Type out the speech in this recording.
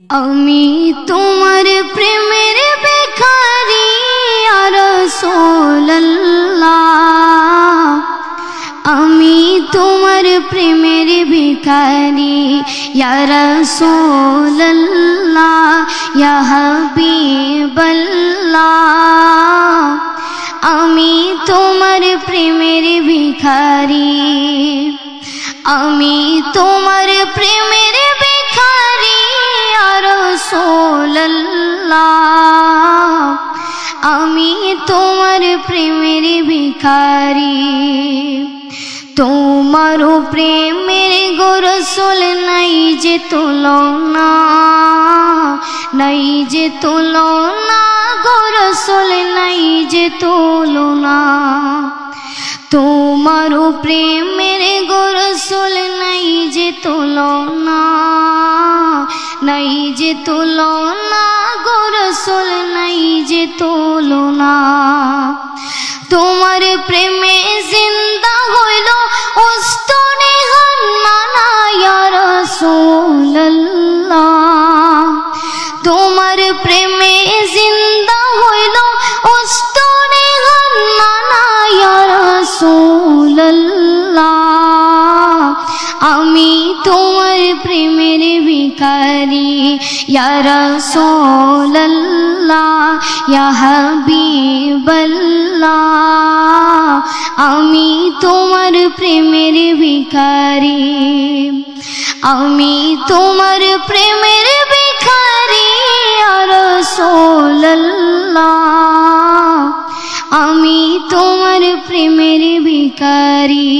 আমি তোমার প্রেমের বেখারি আর আমি তোমার প্রেমের ভিখারি ইয়ারা সোল্লাহ হাবিবাল্লাহ আমি তোমার প্রেমের ভিখারি আমি তোমার আমি তোমার প্রেমের ভিখারি। তোমারও প্রেমের গোরসল নাই যে তুলনা, নাই যে তুলনা, গোরসল নাই যে তুলনা। তোমারও প্রেমের গোরসল নাই যে তুলনা, নাই যে তুলনা তুলনা তোমার প্রেমে জিন্দা আমি তোমার প্রেমের ভিখারি ইয়া রাসূলুল্লাহ ইয়া হাবিবাল্লাহ। আমি তোমার প্রেমের ভিখারি, আমি তোমার প্রেমের ভিখারি ইয়া রাসূলুল্লাহ আমি তোমার প্রেমের ভিখারি।